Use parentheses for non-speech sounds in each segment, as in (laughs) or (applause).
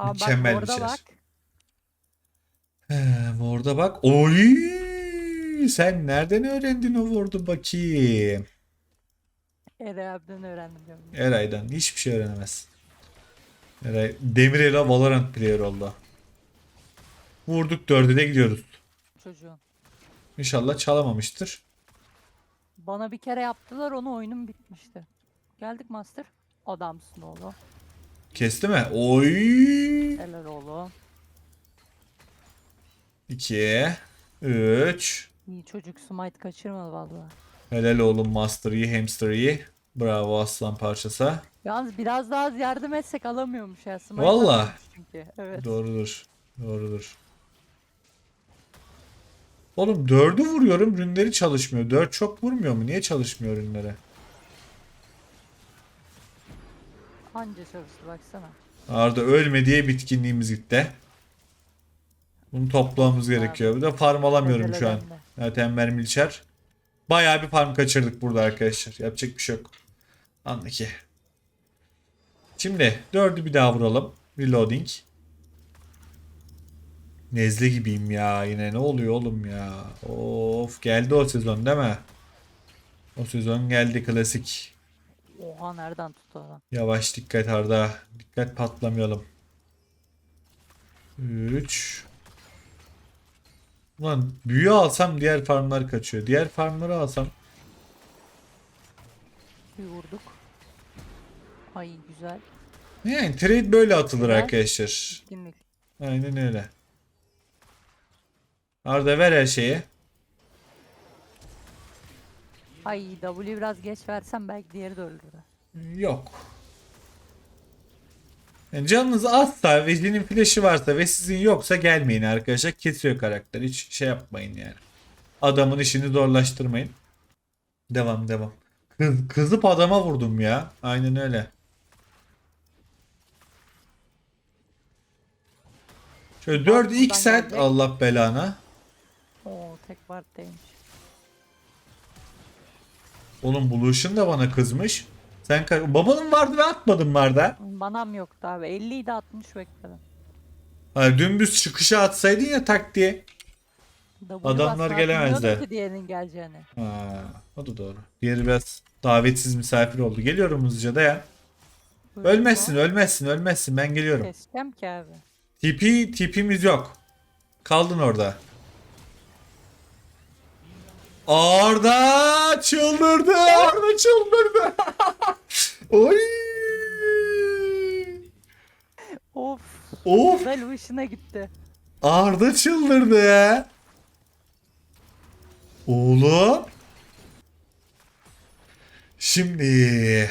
Aa, Mükemmel bak bir orada şey. bak. He, orada bak. Oy! Sen nereden öğrendin o word'u bakayım? Eray abiden öğrendim diyorum. Eray'dan hiçbir şey öğrenemez. Eray Demirel'e Valorant player oldu. Vurduk dörde de gidiyoruz. Çocuğun. İnşallah çalamamıştır. Bana bir kere yaptılar onu oyunum bitmişti. Geldik master. Adamsın oğlum. Kesti mi? Oy! Helal oğlum. 2 3 İyi çocuk smite kaçırmadı vallahi. Helal oğlum Master Yi, Hamster Yi. Bravo aslan parçası. Yalnız biraz daha az yardım etsek alamıyormuş ya. Smite alamıyormuş Çünkü. Evet. Doğrudur. Doğrudur. Oğlum dördü vuruyorum rünleri çalışmıyor. Dört çok vurmuyor mu? Niye çalışmıyor rünleri? Anca çalıştı baksana. Arda ölme diye bitkinliğimiz gitti. Bunu toplamamız gerekiyor. Bir de farm alamıyorum şu an. Zaten mermi içer. Bayağı bir farm kaçırdık burada arkadaşlar. Yapacak bir şey yok. Anla ki. Şimdi dördü bir daha vuralım. Reloading. Nezle gibiyim ya yine ne oluyor oğlum ya. Of geldi o sezon değil mi? O sezon geldi klasik. Oha nereden tuttu adam? Yavaş dikkat Arda. Dikkat patlamayalım. 3 Ulan büyü alsam diğer farmlar kaçıyor. Diğer farmları alsam Bir vurduk. Ay güzel. yani trade böyle atılır Güzel. arkadaşlar. Günlük. Aynen öyle. Arda ver her şeyi. Ay W biraz geç versem belki diğeri de öldürür. Yok. Yani canınız azsa ve Jin'in flash'ı varsa ve sizin yoksa gelmeyin arkadaşlar. Kesiyor karakter. Hiç şey yapmayın yani. Adamın işini zorlaştırmayın. Devam devam. Kız, kızıp adama vurdum ya. Aynen öyle. Şöyle 4 buradan 2 saat gelecek. Allah belana. Oo tek parttaymış. Oğlum Bulution da bana kızmış. Sen ka- babanın vardı ve atmadın vardı. Manam yoktu abi. 50 idi 60 bekledim. Ha, dümdüz çıkışa atsaydın ya tak diye. W Adamlar basmak gelemezdi. bilmiyordum ki diğerinin geleceğini. Ha, o da doğru. Diğeri biraz davetsiz misafir oldu. Geliyorum hızlıca dayan. Buyurun. Ölmezsin, ölmezsin, ölmezsin. Ben geliyorum. Keseceğim ki abi. Tipi, tipimiz yok. Kaldın orada. Arda çıldırdı. Arda çıldırdı. (laughs) Oy. Of. Of. Güzel hoşuna gitti. Arda çıldırdı. Oğlum. Şimdi.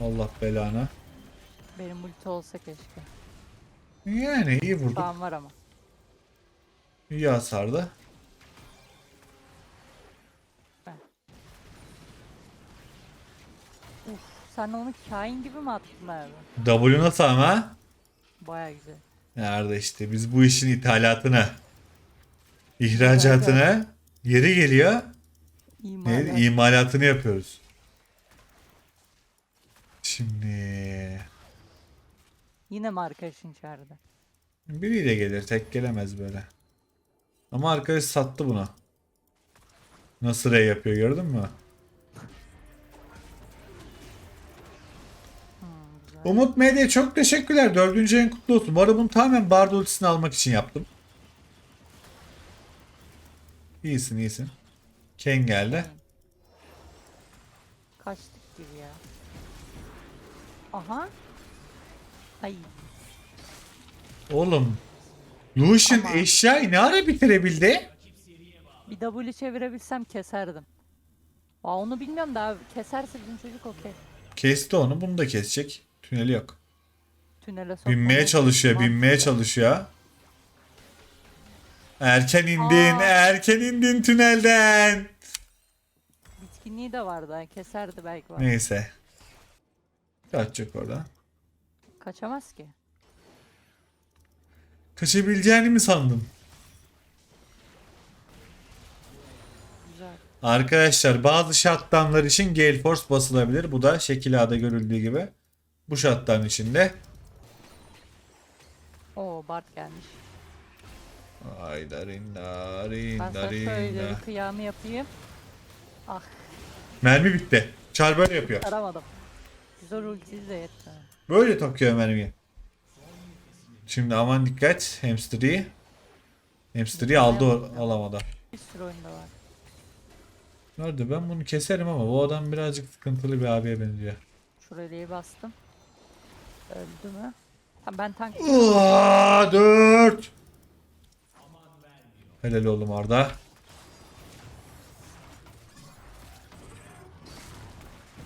Allah belanı. Benim ulti olsa keşke. Yani iyi vurduk. Tamam var ama. İyi hasardı. Uf, sen onu kain gibi mi attın abi? W nasıl ama? Baya güzel. Nerede işte biz bu işin ithalatını, ihracatını yeri geliyor İmalat. ne, imalatını yapıyoruz. Şimdi Yine mi arkadaşın çağırdı? biriyle gelir tek gelemez böyle. Ama arkadaş sattı buna. Nasıl rey yapıyor gördün mü? Hmm. Umut Medya çok teşekkürler. Dördüncü en kutlu olsun. Bu arada bunu tamamen Bard ultisini almak için yaptım. İyisin iyisin. Ken geldi. Kaçtık gibi ya. Aha. Ay. Oğlum. Lucian Ama- eşyayı ne ara bitirebildi? Bir W çevirebilsem keserdim. Aa, onu bilmiyorum da abi. Keserse bizim çocuk okey. Kesti onu. Bunu da kesecek. Tüneli yok. Tünele Binmeye çalışıyor. Binmeye çalışıyor. Erken indin. Aa. Erken indin tünelden. Bitkinliği de vardı. Keserdi belki var. Neyse. Kaçacak orada. Kaçamaz ki. Kaçabileceğini mi sandın? Güzel. Arkadaşlar bazı shutdownlar için Gale Force basılabilir. Bu da şekil A'da görüldüğü gibi. Bu shutdown içinde. Oo Bart gelmiş. Ay darin Ben darin sana darin şöyle da. bir kıyamı yapayım. Ah Mermi bitti. Çar böyle yapıyor. aramadım. Güzel ultisi de yetti. Böyle takıyor mermiyi. Şimdi aman dikkat. Hamster'i. Hamster'i aldı alamadı. Bir sürü oyunda var. Nerede? Ben bunu keserim ama bu adam birazcık sıkıntılı bir abiye benziyor. Şurayı bastım. Öldü mü? Tamam ben tank Uaa, dört. Helal oğlum Arda.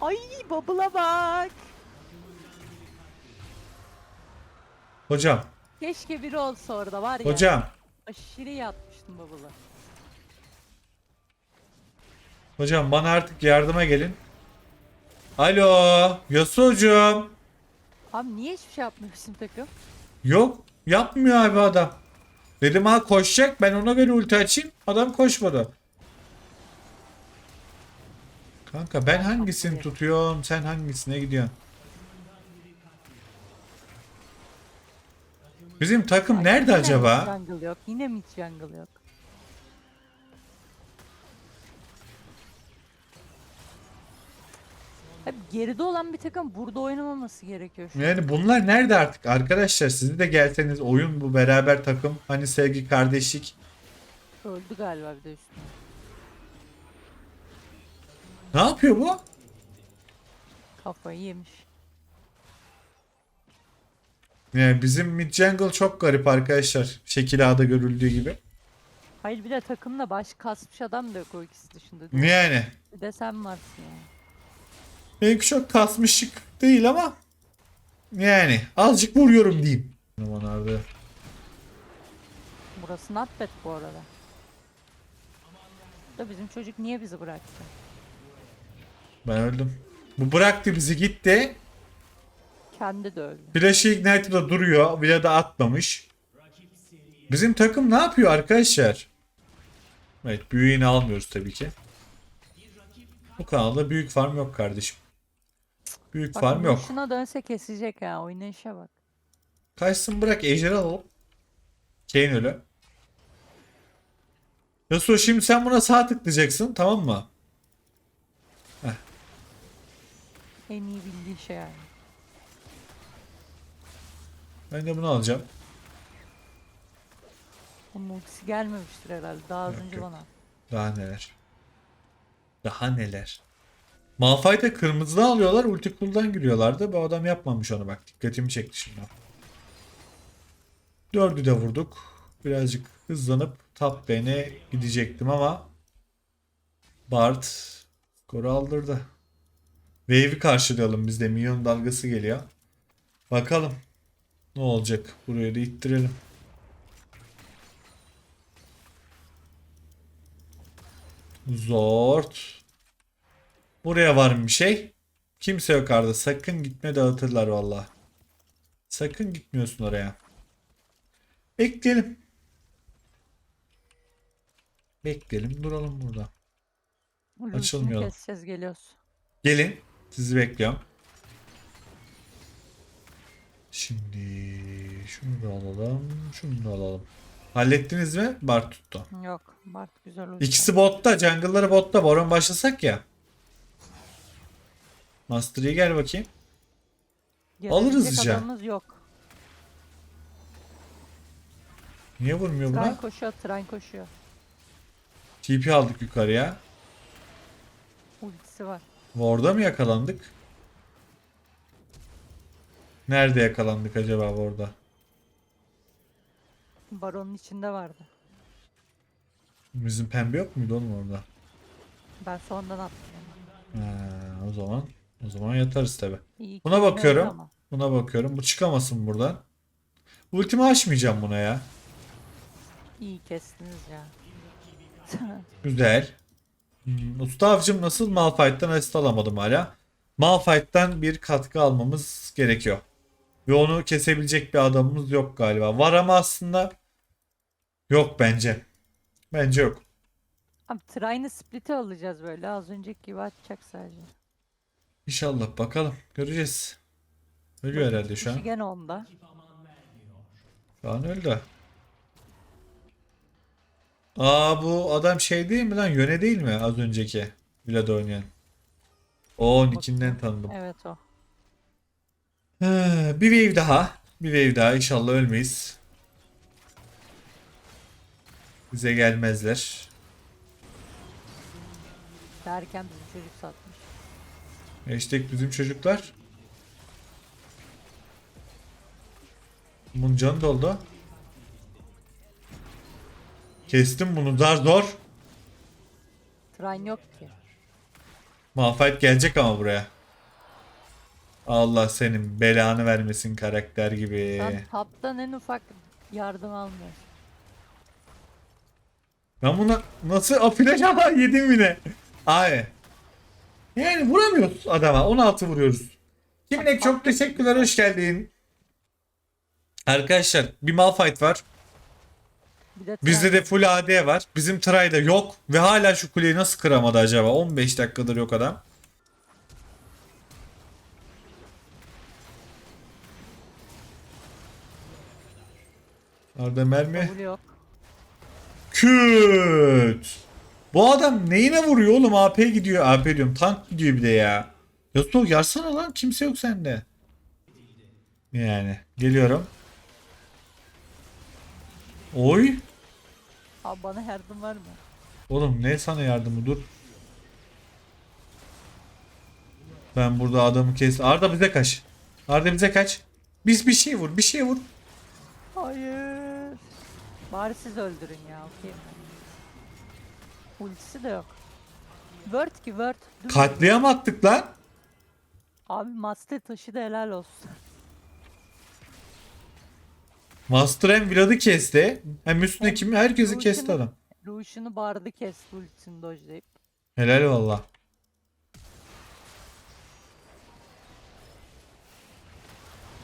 Ay bubble'a bak. Hocam, Keşke biri olsa orada var ya. hocam, Aşırı yatmıştım bubble'a. hocam bana artık yardıma gelin. Alo, Yasuo'cum. Abi niye hiçbir şey yapmıyor bizim takım? Yok, yapmıyor abi adam. Dedim ha koşacak, ben ona göre ulti açayım. Adam koşmadı. Kanka ben hangisini tutuyorum, sen hangisine gidiyorsun? Bizim takım nerede Yine acaba? Jungle yok. Yine mi hiç jungle yok? Hep geride olan bir takım burada oynamaması gerekiyor şu an. Yani bunlar nerede artık arkadaşlar? Siz de gelseniz oyun bu beraber takım. Hani sevgi kardeşlik. Öldü galiba bir de üstüne. Ne yapıyor bu? Kafayı yemiş. Yani bizim mid jungle çok garip arkadaşlar. Şekil A'da görüldüğü gibi. Hayır bir de takımda baş kasmış adam da yok o ikisi dışında. Yani Bir de sen varsın ya. benimki çok kasmışlık değil ama yani azıcık vuruyorum diyeyim. Abi. Burası not bad bu arada. Da bizim çocuk niye bizi bıraktı? Ben öldüm. Bu bıraktı bizi gitti. Kendi de öldü. Flash'ı Ignite'da duruyor. Bile de atmamış. Bizim takım ne yapıyor arkadaşlar? Evet büyüğünü almıyoruz tabii ki. Bu kanalda büyük farm yok kardeşim. Büyük Bak farm yok. şuna dönse kesecek ha oynayışa bak. Kaçsın bırak ejderi alalım. Kane ölü. Yasuo şimdi sen buna sağ tıklayacaksın tamam mı? En iyi bildiği şey yani. Ben de bunu alacağım. Onun ultisi gelmemiştir herhalde. Daha az Yok, önce yok. bana. Daha neler. Daha neler. Malphite'e kırmızıdan alıyorlar. Ulti cool'dan giriyorlardı. Bu adam yapmamış onu bak. Dikkatimi çekti şimdi. Dördü de vurduk. Birazcık hızlanıp top lane'e gidecektim ama Bart skoru aldırdı. Wave'i karşılayalım biz de. Minyon dalgası geliyor. Bakalım. Ne olacak? Burayı da ittirelim. Zort. Buraya var mı bir şey? Kimse yok Arda. Sakın gitme dağıtırlar valla. Sakın gitmiyorsun oraya. Bekleyelim. Bekleyelim duralım burada. Açılmıyor. keseceğiz geliyoruz. Gelin. Sizi bekliyorum. Şimdi şunu da alalım. Şunu da alalım. Hallettiniz mi? Bart tuttu. Yok. Bart güzel ulti. İkisi botta. Jungle'ları botta. Baron başlasak ya. Master Yi gel bakayım. alırız ya. yok. Niye vurmuyor Tren buna? koşuyor, tren koşuyor. TP aldık yukarıya. Ultisi var. Ward'a mı yakalandık? Nerede yakalandık acaba Ward'a? Baronun içinde vardı. Bizim pembe yok muydu oğlum orada? Ben sondan attım. Ha, o zaman o zaman yatarız tabi. İyi Buna bakıyorum. ama. Buna bakıyorum. Bu çıkamasın buradan. Ultimi açmayacağım buna ya. İyi kestiniz ya. (laughs) Güzel. Hmm, Usta avcım nasıl Malphite'den asist alamadım hala. Malphite'den bir katkı almamız gerekiyor. Ve onu kesebilecek bir adamımız yok galiba. Var ama aslında yok bence. Bence yok. Abi Trine'ı split'i alacağız böyle. Az önceki gibi atacak sadece. İnşallah bakalım. Göreceğiz. Ölüyor herhalde şu an. Gene onda. Şu an öldü. Aa bu adam şey değil mi lan? Yöne değil mi az önceki? Vlad oynayan. O nickinden tanıdım. Evet o. Bir wave daha. Bir wave daha. İnşallah ölmeyiz. Bize gelmezler. Derken bizim çocuk satmış. Hashtag bizim çocuklar. Bunun canı doldu. Kestim bunu zar zor. Trine yok ki. Malphite gelecek ama buraya. Allah senin belanı vermesin karakter gibi. Sen taptan en ufak yardım almıyorsun. Ben buna nasıl afilaj (laughs) ama yedim yine. Abi. Yani vuramıyoruz adama. 16 vuruyoruz. Kimine çok teşekkürler. Hoş geldin. Arkadaşlar bir Malphite var. De Bizde de full AD var. Bizim Tray'da yok. Ve hala şu kuleyi nasıl kıramadı acaba? 15 dakikadır yok adam. Orada mermi. Yok. Küt. Bu adam neyine vuruyor oğlum? AP gidiyor. AP diyorum. Tank gidiyor bir de ya. Yasuo yarsana lan. Kimse yok sende. Yani. Geliyorum. Oy. Abi bana yardım var mı? Oğlum ne sana yardımı dur. Ben burada adamı kes. Arda bize kaç. Arda bize kaç. Biz bir şey vur. Bir şey vur. Hayır. Bari siz öldürün ya. Okey. Ultisi de yok. Word ki Word. Dur. Katliam attık lan. Abi Master taşı da helal olsun. (laughs) Master hem Vlad'ı kesti. Hem üstüne kimi herkesi Lucian'ı- kesti adam. Lucian'ı bardı kesti ultisini dojlayıp. Helal valla.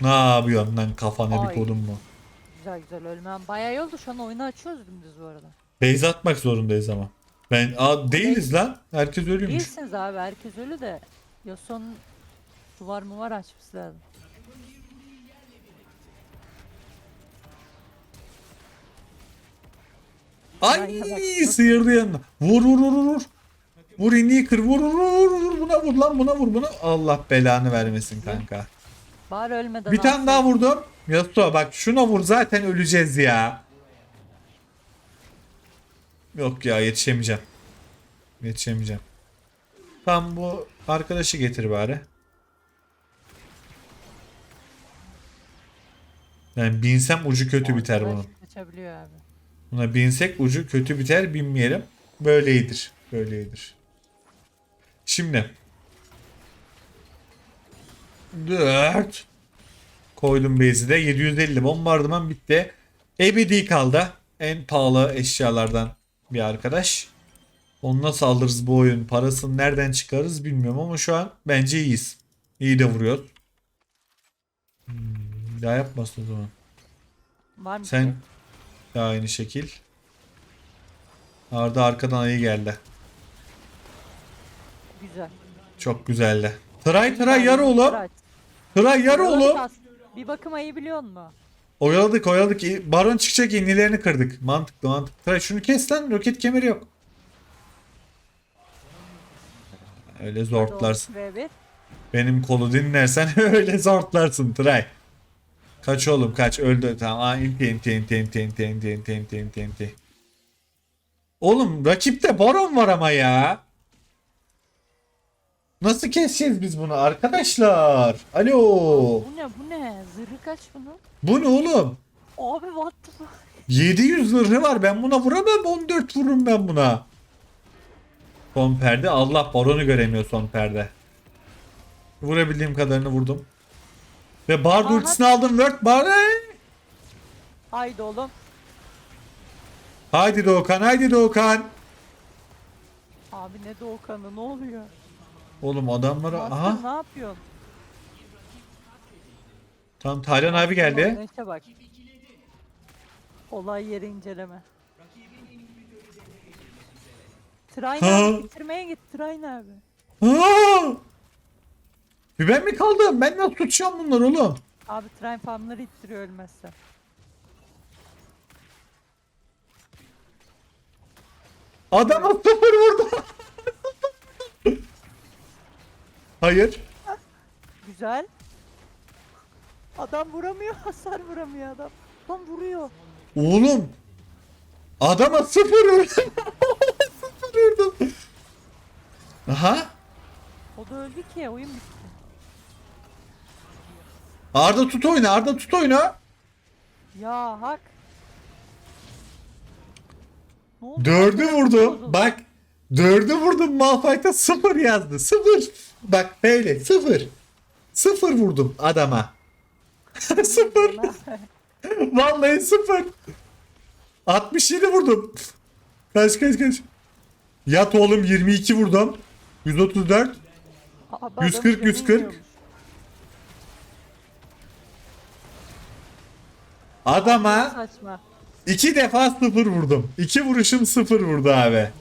Ne yapıyorsun lan kafana bir Ay. kodun mu? Güzel güzel ölmem. Bayağı iyi oldu şu an oyunu açıyoruz dümdüz bu arada. Base atmak zorundayız ama. Ben a, değiliz lan. Herkes ölüymüş. Değilsiniz abi herkes ölü de. Yasuo'nun duvar mı var açması lazım. Ay sıyırdı yanına. Vur vur vur vur. Vur iniyi kır vur vur vur vur buna vur lan buna vur buna. Allah belanı vermesin kanka. Bari ölmeden Bir tane daha vurdum. Yasuo bak şuna vur zaten öleceğiz ya. Yok ya yetişemeyeceğim. Yetişemeyeceğim. Tam bu arkadaşı getir bari. Yani binsem ucu kötü biter bunun. Kaçabiliyor abi. Buna binsek ucu kötü biter binmeyelim. Böyleyidir. Böyleyidir. Şimdi. 4. Koydum base'i de. 750 bombardıman bitti. Ebedi kaldı. En pahalı eşyalardan bir arkadaş. Onu nasıl alırız bu oyun? Parasını nereden çıkarırız bilmiyorum ama şu an bence iyiyiz. İyi de vuruyor. Hmm, bir daha yapmasın o zaman. Var mı? Sen şey? de aynı şekil. Arda arkadan ayı geldi. Güzel. Çok güzeldi. Tray tray yar oğlum. Tray yar oğlum. Bir bakım ayı biliyor musun? Oyaladık oyaladık. Baron çıkacak inlilerini kırdık. Mantıklı mantıklı. Tray şunu kes lan. Roket kemeri yok. Öyle zortlarsın. V1. Benim kolu dinlersen öyle zortlarsın Tray. Kaç oğlum kaç öldü. Tamam. Aa, inti inti inti inti inti inti inti inti inti inti. Oğlum rakipte baron var ama ya. Nasıl keseceğiz biz bunu arkadaşlar? Alo. Bu ne bu ne? Zırhı kaç bunun? Bu ne oğlum? Abi what the fuck? 700 zırhı var. Ben buna vuramam. 14 vururum ben buna. Son perde. Allah baronu göremiyor son perde. Vurabildiğim kadarını vurdum. Ve Bard Aha. ultisini aldım. Word Bard. Haydi oğlum. Haydi Doğukan. Haydi Doğukan. Abi ne Doğukan'ı ne oluyor? Oğlum adamlara... Master Aha. ne yapıyorsun? Tam Taylan abi geldi. Neyse bak. Olay yeri inceleme. Train Ha. abi bitirmeye git Train abi. Bir ben mi kaldım? Ben nasıl tutacağım bunları oğlum? Abi Train farmları ittiriyor ölmezse. Adama sıfır vurdu. Hayır. Güzel. Adam vuramıyor (laughs) hasar vuramıyor adam. Adam vuruyor. Oğlum. Adama sıfır vurdu. (laughs) sıfır vurdum. Aha. O da öldü ki oyun bitti. Arda tut oyna. Arda tut oyna. Ya hak. Ne oldu? Dördü vurdum. bozuldu. Bak. Dördü vurdum. Malphite'a sıfır yazdı. Sıfır. Bak böyle sıfır. Sıfır vurdum adama. (laughs) sıfır. Vallahi sıfır. 67 vurdum. Kaç kaç kaç. Yat oğlum 22 vurdum. 134. Abi 140, adamın canı 140. iniyormuş. Adama Saçma. iki defa sıfır vurdum. İki vuruşum sıfır vurdu abi.